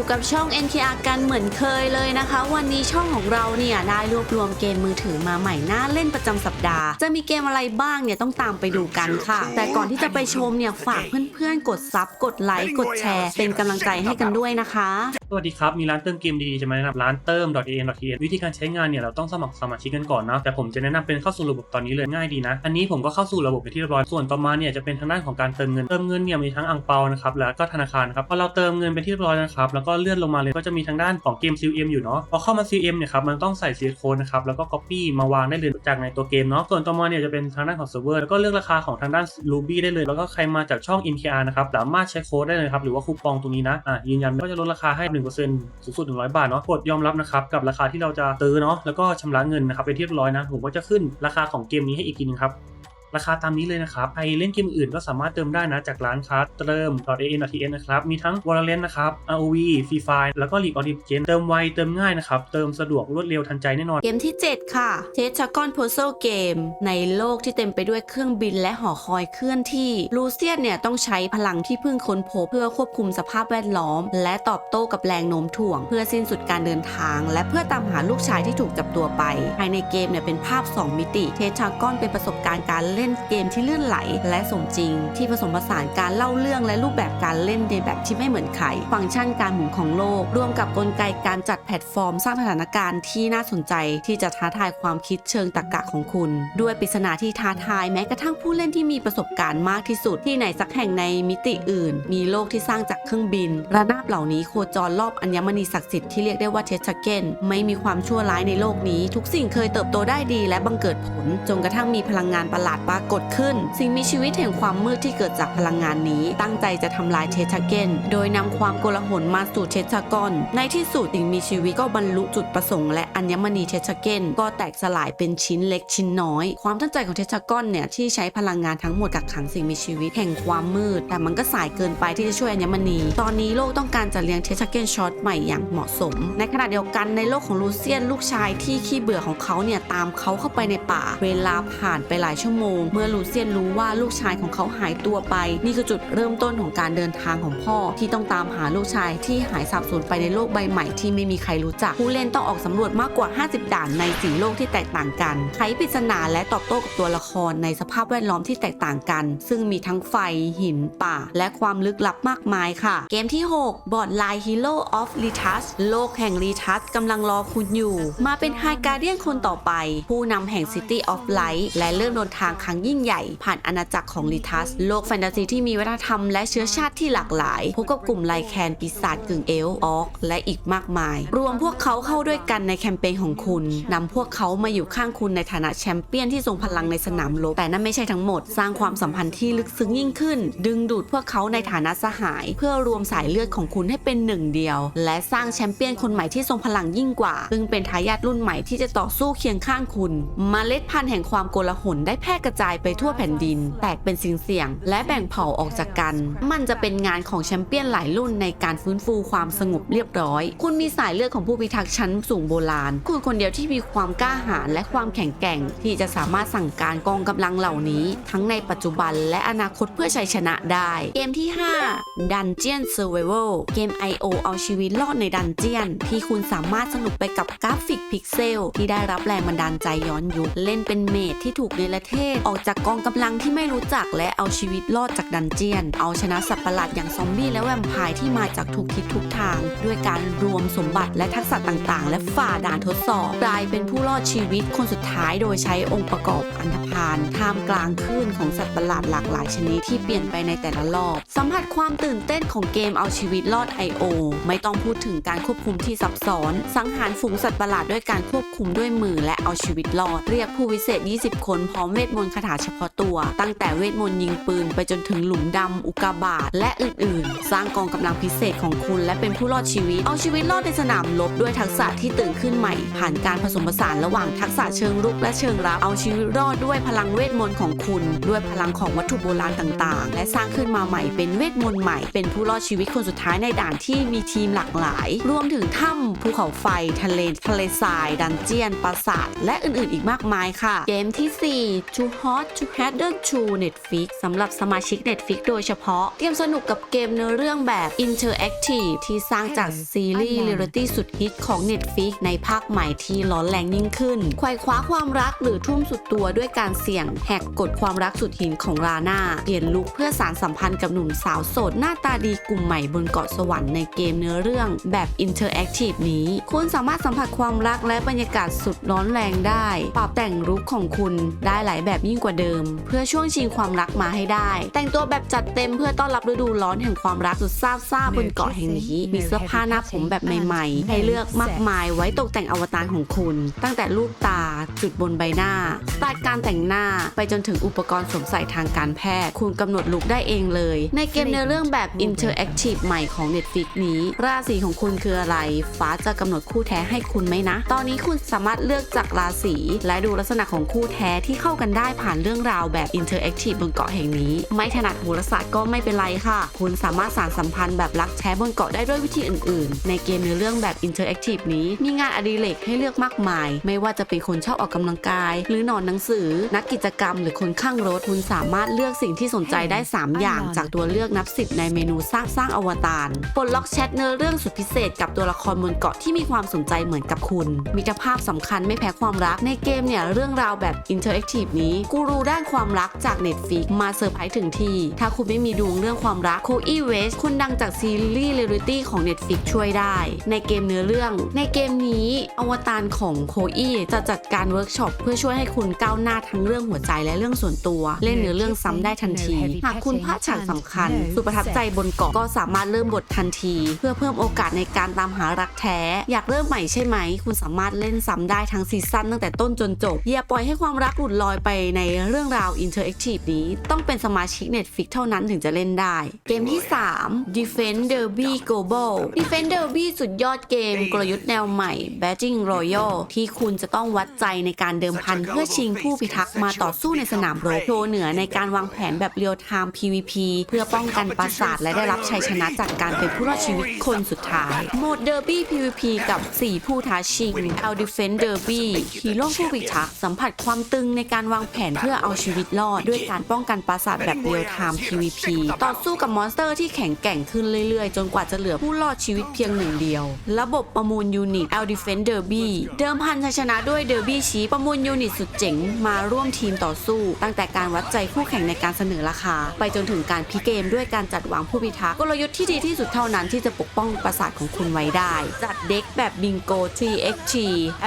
อยู่กับช่อง NTR กันเหมือนเคยเลยนะคะ วันนี้ช่องของเราเนี่ยได้รวบรวมเกมมือถือมาใหม่น่าเล่นประจำสัปดาห์ จะมีเกมอะไรบ้างเนี่ยต้องตามไปดูกันค่ะ แต่ก่อนที่จะไปชมเนี่ยฝากเพื่อนๆ กดซับกดไลค์กดแชร์ เป็นกำลังใจให้กันด้วยนะคะ สวัสดีครับ มีร้านเติมเกมดีๆจะมาแนะนำร้านเติม .en.th วิธีการใช้งานเนี่ยเราต้องสมัครสมาชิกกันก่อนเนาะแต่ผมจะแนะนำเป็นเข้าสู่ระบบตอนนี้เลยง่ายดีนะ อันนี้ผมก็เข้าสู่ระบบไปที่เรียบร้อยส่วนต่อมาเนี่ยจะเป็นทางด้านของการเติมเงินเติมเงินเนี่ยมีทั้งอังเปานะครับแล้วก็ธนาคารครับพอเราเติมเงินไปที่เรียบร้อยนะครับแล้วก็เลื่อนลงมาเลยก็จะมีทางด้านของเกม CM อยู่เนาะพอเข้ามา CM เนี่ยครับมันต้องใส่ซีโค้ดนะครับแล้วก็ Copy มาวางได้เลยจากในตัวเกมเนาะส่วนต่อมาเนี่ยจะเป็นทางด้านของเซิร์ฟเวอร์แล้วก็เลือกราคาของทางด้าน Ruby ได้เลย แล้วก็ใครมาจากช่อง NTR นะครับสามารถใช้โค้ดได้เลยครับหรือว่าคูปองตรงนี้นะอะยืนยันว่าจะลดราคาให้1%สูงสุด 100 บาทเนาะกดยอมรับนะครับกับราคาที่เราจะซื้อเนาะแล้วก็ชำระเงินนะครับเป็นที่เรียบร้อยนะผมก็จะขึ้นราคาของเกมนี้ให้อีกทีนึงครับ ราคาตามนี้เลยนะครับใครเล่นเกมอื่นก็สามารถเติมได้นะจากร้านค้าเติม .an.th นะครับมีทั้ง Valorant นะครับ ROV Free Fire แล้วก็ League of Legends เติมไวเติมง่ายนะครับเติมสะดวกรวดเร็วทันใจแน่นอน เกมที่ 7 ค่ะเทสชากอน p u z z l e Game ในโลกที่เต็มไปด้วยเครื่องบินและหอคอยเคลื่อนที่ลูเซียนเนี่ยต้องใช้พลังที่เพิ่งค้นพบเพื่อควบคุมสภาพแวดล้อม และตอบโต้กับแรงโน้มถ่วง เพื่อสิ้นสุดการเดินทาง และเพื่อตามหาลูกชายที่ถูกจับตัวไปภายในเกมเนี่ยเป็นภาพ 2 มิติเทชากอนเป็นประสบการณ์การเล่นเล่นเกมที่ลื่นไหล และสมจริง ที่ผสมผสานการเล่าเรื่องและรูปแบบการเล่นในแบบที่ไม่เหมือนใครฟังก์ชันการหมุนของโลก ร่วมกับกลไกการจัดแพลตฟอร์ม สร้างสถานการณ์ที่น่าสนใจที่จะท้าทายความคิดเชิงตรรกะของคุณ ด้วยปริศนาที่ท้าทายแม้กระทั่งผู้เล่นที่มีประสบการณ์มากที่สุดที่ไหนสักแห่งในมิติอื่น มีโลกที่สร้างจากเครื่องบิน ระนาบเหล่านี้โคจรรอบอัญมณีศักดิ์สิทธิ์ที่เรียกได้ว่าเทสเกนไม่มีความชั่วร้ายในโลกนี้ ทุกสิ่งเคยเติบโตได้ดีและบังเกิดผลจนกระทั่งมีพลังงานประหลาดปรากฏขึ้น สิ่งมีชีวิตแห่งความมืดที่เกิดจากพลังงานนี้ ตั้งใจจะทำลายเทสเกนโดยนำความโกลาหลมาสู่เทสกอนในที่สุดสิ่งมีชีวิตก็บรรลุจุดประสงค์และอัญมณีเทสเกนก็แตกสลายเป็นชิ้นเล็กชิ้นน้อย ความตั้งใจของเทสกอนเนี่ยที่ใช้พลังงานทั้งหมดกักขังสิ่งมีชีวิตแห่งความมืด แต่มันก็สายเกินไปที่จะช่วยอัญมณี ตอนนี้โลกต้องการจะเลี้ยงเทสเกนช็อตใหม่อย่างเหมาะสม ในขณะเดียวกันในโลกของลูเซียนลูกชายที่ขี้เบื่อของเขาเนี่ยตามเขาเข้าไปในป่า เวลาผ่านไปหลายชั่วโมงเมื่อลูเซียนรู้ว่าลูกชายของเขาหายตัวไป นี่คือจุดเริ่มต้นของการเดินทางของพ่อ ที่ต้องตามหาลูกชายที่หายสับสนไปในโลกใบใหม่ที่ไม่มีใครรู้จัก ผู้เล่นต้องออกสำรวจมากกว่า 50 ด่านในสีโลกที่แตกต่างกันไขปริศนาและตอบโต้กับตัวละครในสภาพแวดล้อมที่แตกต่างกัน ซึ่งมีทั้งไฟ หิน ป่า และความลึกลับมากมายค่ะ เกมที่ 6 บอร์ดไลน์ Hero of r e t u s โลกแห่ง r e t u s กำลังรอคุณอยู่ มาเป็นไฮการเดียนคนต่อไป ผู้นำแห่ง City of Light และเริ่มเดินทางครั้งยิ่งใหญ่ ผ่านอาณาจักรของ r e t u s โลกแฟนตาซีที่มีวัฒนธรรมและเชื้อชาติที่หลากหลายพบกับกลุ่มไลแคนปีศาจกึ่งเอลออก และอีกมากมาย รวมพวกเขาเข้าด้วยกันในแคมเปญของคุณนำพวกเขามาอยู่ข้างคุณในฐานะแชมเปี้ยนที่ทรงพลังในสนามรบแต่นั่นไม่ใช่ทั้งหมด สร้างความสัมพันธ์ที่ลึกซึ้งยิ่งขึ้น ดึงดูดพวกเขาในฐานะสหาย เพื่อรวมสายเลือดของคุณให้เป็นหนึ่งเดียว และสร้างแชมเปี้ยนคนใหม่ที่ทรงพลังยิ่งกว่า ซึ่งเป็นทายาทรุ่นใหม่ที่จะต่อสู้เคียงข้างคุณมเมล็ดพันธุ์แห่งความโกลาหลได้แพร่กระจายจายไปทั่วแผ่นดิน แตกเป็นสิ่งเสี่ยง และแบ่งเผ่าออกจากกัน มันจะเป็นงานของแชมเปี้ยนหลายรุ่นในการฟื้นฟูความสงบเรียบร้อย คุณมีสายเลือดของผู้พิทักษ์ชั้นสูงโบราณ คุณคนเดียวที่มีความกล้าหาญและความแข็งแกร่ง ที่จะสามารถสั่งการกองกำลังเหล่านี้ ทั้งในปัจจุบันและอนาคตเพื่อชัยชนะได้ เกมที่ 5 Dungeon Survival เกม I.O. เอาชีวิตรอดในดันเจียน ที่คุณสามารถสนุกไปกับกราฟิกพิกเซลที่ได้รับแรงบันดาลใจย้อนยุคเล่นเป็นเมดที่ถูกเนรเทศออกจากกองกำลังที่ไม่รู้จักและเอาชีวิตรอดจากดันเจียน เอาชนะสัตว์ประหลาดอย่างซอมบี้และแวมไพร์ที่มาจากทุกทิศทุกทาง ด้วยการรวมสมบัติและทักษะต่างๆ และฝ่าด่านทดสอบกลายเป็นผู้รอดชีวิตคนสุดท้ายโดยใช้องค์ประกอบอันธพาลท่ามกลางคลื่นของสัตว์ประหลาดหลากหลายชนิดที่เปลี่ยนไปในแต่ละรอบ สัมผัสความตื่นเต้นของเกมเอาชีวิตรอด I.O. ไม่ต้องพูดถึงการควบคุมที่ซับซ้อน สังหารฝูงสัตว์ประหลาดด้วยการควบคุมด้วยมือและเอาชีวิตรอด เรียกผู้วิเศษ 20 คนพร้อมเวทมนต์คาถาเฉพาะตัว ตั้งแต่เวทมนต์ยิงปืนไปจนถึงหลุมดำอุกาบาตและอื่นๆ สร้างกองกำลังพิเศษของคุณและเป็นผู้รอดชีวิต เอาชีวิตรอดในสนามรบด้วยทักษะที่ตื่นขึ้นใหม่ ผ่านการผสมผสานระหว่างทักษะเชิงรุกและเชิงรับ เอาชีวิตรอดด้วยพลังเวทมนต์ของคุณ ด้วยพลังของวัตถุโบราณต่างๆ และสร้างขึ้นมาใหม่เป็นเวทมนต์ใหม่ เป็นผู้รอดชีวิตคนสุดท้ายในด่านที่มีทีมหลากหลาย รวมถึงถ้ำภูเขาไฟทะเลทะเลทราย ดันเจียนปราสาทและอื่นๆ อีกมากมายค่ะ เกมที่ 4 To Hot to Harder to Netflix สำหรับสมาชิก Netflix โดยเฉพาะ เตรียมสนุกกับเกมเนื้อเรื่องแบบ Interactive ที่สร้างจากซีรีส์เรียลลิตี้สุดฮิตของ Netflix ในภาคใหม่ที่ร้อนแรงยิ่งขึ้นไขว่คว้าความรักหรือทุ่มสุดตัวด้วยการเสี่ยงแหกกฎความรักสุดหินของลาน่าเปลี่ยนลุคเพื่อสารสัมพันธ์กับหนุ่มสาวโสดหน้าตาดีกลุ่มใหม่บนเกาะสวรรค์ในเกมเนื้อเรื่องแบบ Interactive นี้ คุณสามารถสัมผัสความรักและบรรยากาศสุดร้อนแรงได้ ปรับแต่งลุคของคุณได้หลายแบบยิ่งกว่าเดิม เพื่อช่วงชิงความรักมาให้ได้ แต่งตัวแบบจัดเต็มเพื่อต้อนรับฤดูร้อนแห่งความรักสุดซาบซ่าบนเกาะแห่งนี้ มีเสื้อผ้าหน้าผมแบบใหม่ๆ ให้เลือกมากมายไว้ตกแต่งอวตารของคุณ ตั้งแต่ลูกตาจุดบนใบหน้าสไตล์การแต่งหน้าไปจนถึงอุปกรณ์สวมใส่ทางการแพทย์ คุณกำหนดลุคได้เองเลย ในเกมเนื้อเรื่องแบบ Interactive ใหม่ของ Netflix นี้ ราศีของคุณคืออะไร ฟ้าจะกำหนดคู่แท้ให้คุณไหมนะ ตอนนี้คุณสามารถเลือกจากราศีและดูลักษณะของคู่แท้ที่เข้ากันได้ผ่านเรื่องราวแบบ Interactive บนเกาะแห่งนี้ ไม่ถนัดโหราศาสตร์ก็ไม่เป็นไรค่ะ คุณสามารถสานสัมพันธ์แบบรักแท้บนเกาะได้ด้วยวิธีอื่นๆ ในเกมเนื้อเรื่องแบบ Interactive นี้มีงานอดิเรกให้เลือกมากมาย ไม่ว่าจะเป็นคนชอบออกกำลังกาย หรือนอนหนังสือ นักกิจกรรม หรือคนข้างรถคุณสามารถเลือกสิ่งที่สนใจได้ 3 อย่าง จากตัวเลือกนับสิบในเมนูสร้างสร้างอวตารปลดล็อกแชทเนื้อเรื่องสุดพิเศษ กับตัวละครบนเกาะที่มีความสนใจเหมือนกับคุณมิตรภาพสำคัญไม่แพ้ความรักในเกมเนี่ยเรื่องราวแบบ Interactive นี้กูรูด้านความรักจาก Netflix มาเซอร์ไพรส์ถึงที่ ถ้าคุณไม่มีดวงเรื่องความรัก c o e West คุณดังจากซีรีส์เรียลิตี้ของ Netflix ช่วยได้ ในเกมเนื้อเรื่อง ในเกมนี้อวตารของโคอีจะจัดการเวิร์กช็อปเพื่อช่วยให้คุณก้าวหน้าทั้งเรื่องหัวใจและเรื่องส่วนตัว เล่นเนื้อเรื่องซ้ำได้ทันที หากคุณพลาดฉากสำคัญ สุดประทับใจบนเกาะก็สามารถเริ่มบททันที เพื่อเพิ่มโอกาสในการตามหารักแท้ อยากเริ่มใหม่ใช่ไหม คุณสามารถเล่นซ้ำได้ทั้งซีซั่นตั้งแต่ต้นจนจบอย่าปล่อยให้ความรักหลุดลอยไปในในเรื่องราวอินเทอร์แอคทีฟนี้ต้องเป็นสมาชิก Netflix เท่านั้นถึงจะเล่นได้ เกมที่ 3 Defend Derby Global Defend Derby สุดยอดเกมกลยุทธ์แนวใหม่ Batting Royal ที่คุณจะต้องวัดใจในการเดิมพันเพื่อชิงผู้พิทักษ์มาต่อสู้ในสนามรบโชว์เหนือในการวางแผนแบบเรียลไทม์ PVP เพื่อป้องกันปราสาทและได้รับชัยชนะจากการเป็นผู้รอดชีวิตคนสุดท้ายโหมด Derby PVP กับ 4 ผู้ท้าชิง L Defend Derby ฮีโร่ผู้พิทักษ์สัมผัสความตึงในการวางแผนเพื่อเอาชีวิตรอดด้วยการป้องกันปราสาทแบบเรียลไทม์ PVP ต่อสู้กับมอนสเตอร์ที่แข็งแกร่งขึ้นเรื่อยๆ จนกว่าจะเหลือผู้รอดชีวิตเพียงหนึ่งเดียว ระบบประมูลยูนิต L Defend Derby เดิมพันชัยชนะด้วย Derby ชี้ประมูลยูนิตสุดเจ๋งมาร่วมทีมต่อสู้ ตั้งแต่การวัดใจคู่แข่งในการเสนอราคา ไปจนถึงการพลิกเกมด้วยการจัดวางผู้พิทักษ์กลยุทธ์ที่ดีที่สุดเท่านั้นที่จะปกป้องปราสาทของคุณไว้ได้ จัดเด็กแบบบิงโก TXT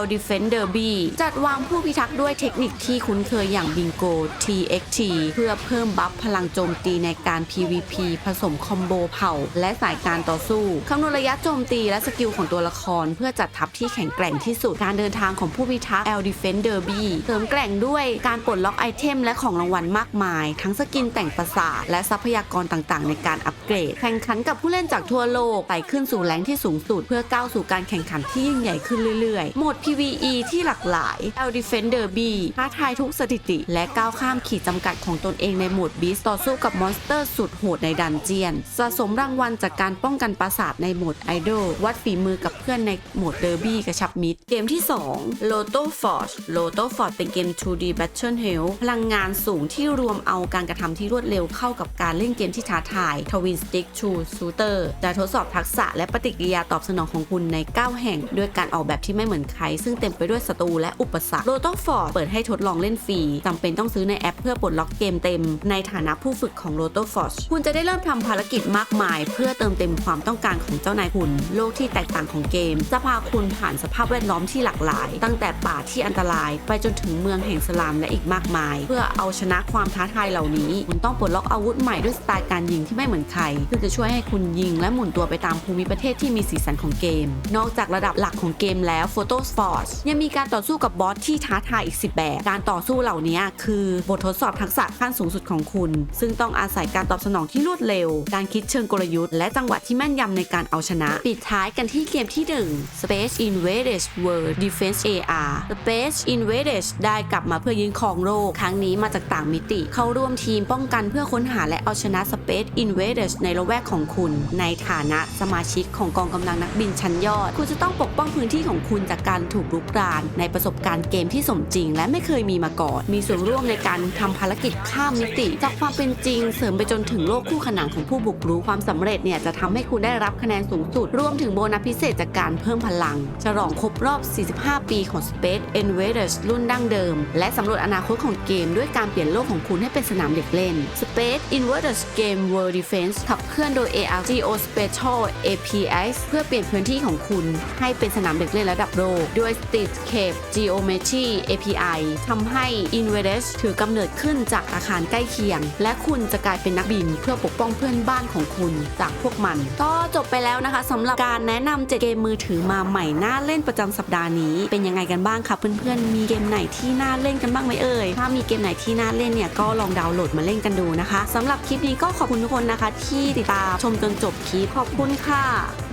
L Defend Derby จัดวางผู้พิทักษ์ด้วยเทคนิคที่คุ้นเคยอย่างบิงโก TXT เพื่อเพิ่มบัฟพลังโจมตีในการ PVP ผสมคอมโบเผ่า และสายการต่อสู้คำนวณระยะโจมตีและสกิลของตัวละคร เพื่อจัดทัพที่แข็งแกร่งที่สุดการเดินทางของผู้พิทักษ์ L Defend Derby เสริมแกร่งด้วยการปลดล็อกไอเทมและของรางวัลมากมาย ทั้งสกินแต่งประสาทและทรัพยากรต่างๆ ในการอัปเกรด แข่งขันกับผู้เล่นจากทั่วโลกไต่ขึ้นสู่แรงที่สูงสุด เพื่อก้าวสู่การแข่งขันที่ยิ่งใหญ่ขึ้นเรื่อยๆโหมด PVE ที่หลากหลาย L Defend Derby ท้าทายทุกสถิติ และก้าวข้ามขีดจำกัดของตนเองในโหมดบีสต่อสู้กับมอนสเตอร์สุดโหดในดันเจียน สะสมรางวัลจากการป้องกันปราสาทในโหมดไอดอลวัดฝีมือกับเพื่อนในโหมดเดอร์บี้กระชับมิตร เกมที่ 2 Lotto Forge Lotto Forge เป็นเกม 2D Battle Hell พลังงานสูงที่รวมเอาการกระทำที่รวดเร็วเข้ากับการเล่นเกมที่ท้าทาย Twin Stick True Shooter จะทดสอบทักษะและปฏิกิริยาตอบสนองของคุณใน 9 แห่ง ด้วยการออกแบบที่ไม่เหมือนใคร ซึ่งเต็มไปด้วยศัตรูและอุปสรรค Lotto Forge เปิดให้ทดลองเล่นฟรีจำเป็นต้องซื้อในแอปเพื่อปลดล็อกเกมเต็ม ในฐานะผู้ฝึกของ Lotto Forge คุณจะได้เริ่มทำภารกิจมากมาย เพื่อเติมเต็มความต้องการของเจ้านายคุณ โลกที่แตกต่างของเกม จะพาคุณผ่านสภาพแวดล้อมที่หลากหลาย ตั้งแต่ป่าที่อันตราย ไปจนถึงเมืองแห่งสลามและอีกมากมาย เพื่อเอาชนะความท้าทายเหล่านี้ คุณต้องปลดล็อกอาวุธใหม่ด้วยสไตล์การยิงที่ไม่เหมือนใครซึ่งจะช่วยให้คุณยิงและหมุนตัวไปตามภูมิประเทศที่มีสีสันของเกม นอกจากระดับหลักของเกมแล้ว Photo Force ยังมีการต่อสู้กับบอสที่ท้าทายอีก 10 แบบ การต่อสู้เหล่านี้คือบททดสอบทักษะขั้นสูงสุดของคุณ ซึ่งต้องอาศัยการตอบสนองที่รวดเร็ว การคิดเชิงกลยุทธ์ และจังหวะที่แม่นยำในการเอาชนะ ปิดท้ายกันที่เกมที่ 1 Space Invaders World Defense AR Space Invaders ได้กลับมาเพื่อยืนครองโลก ครั้งนี้มาจากต่างมิติ เข้าร่วมทีมป้องกันเพื่อค้นหาและเอาชนะ Space Invaders ในละแวกของคุณ ในฐานะสมาชิกของกองกำลังนักบินชั้นยอด คุณจะต้องปกป้องพื้นที่ของคุณจากการถูกลุกรานในประสบการณ์เกมที่สมจริง และไม่เคยมีมาก่อนมีส่วนร่วมในการทำภารกิจข้ามมิติ จากความเป็นจริง เสริมไปจนถึงโลกคู่ขนานของผู้บุกรุกความสำเร็จเนี่ยจะทำให้คุณได้รับคะแนนสูงสุด รวมถึงโบนัสพิเศษจากการเพิ่มพลัง ฉลองครบรอบ 45 ปีของ Space Invaders รุ่นดั้งเดิม และสำรวจอนาคตของเกม ด้วยการเปลี่ยนโลกของคุณให้เป็นสนามเด็กเล่น Space Invaders Game World Defense ขับเคลื่อนโดย AR Geospatial APX เพื่อเปลี่ยนพื้นที่ของคุณ ให้เป็นสนามเด็กเล่นระดับโลก ด้วย Streetscape Geometry API ทำให้ Invaders ถือกำเนิดขึ้นจากอาคารใกล้เคียง และคุณจะกลายเป็นนักบินเพื่อปกป้องเพื่อนบ้านของคุณจากพวกมัน ก็จบไปแล้วนะคะสำหรับการแนะนำเจ็ดเกมมือถือมาใหม่น่าเล่นประจำสัปดาห์นี้ เป็นยังไงกันบ้างคะเพื่อนๆ มีเกมไหนที่น่าเล่นกันบ้างไหมเอ่ย ถ้ามีเกมไหนที่น่าเล่นเนี่ยก็ลองดาวน์โหลดมาเล่นกันดูนะคะสำหรับคลิปนี้ก็ขอบคุณทุกคนนะคะ ที่ติดตามชมจนจบคลิปขอบคุณค่ะ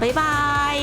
บ๊ายบาย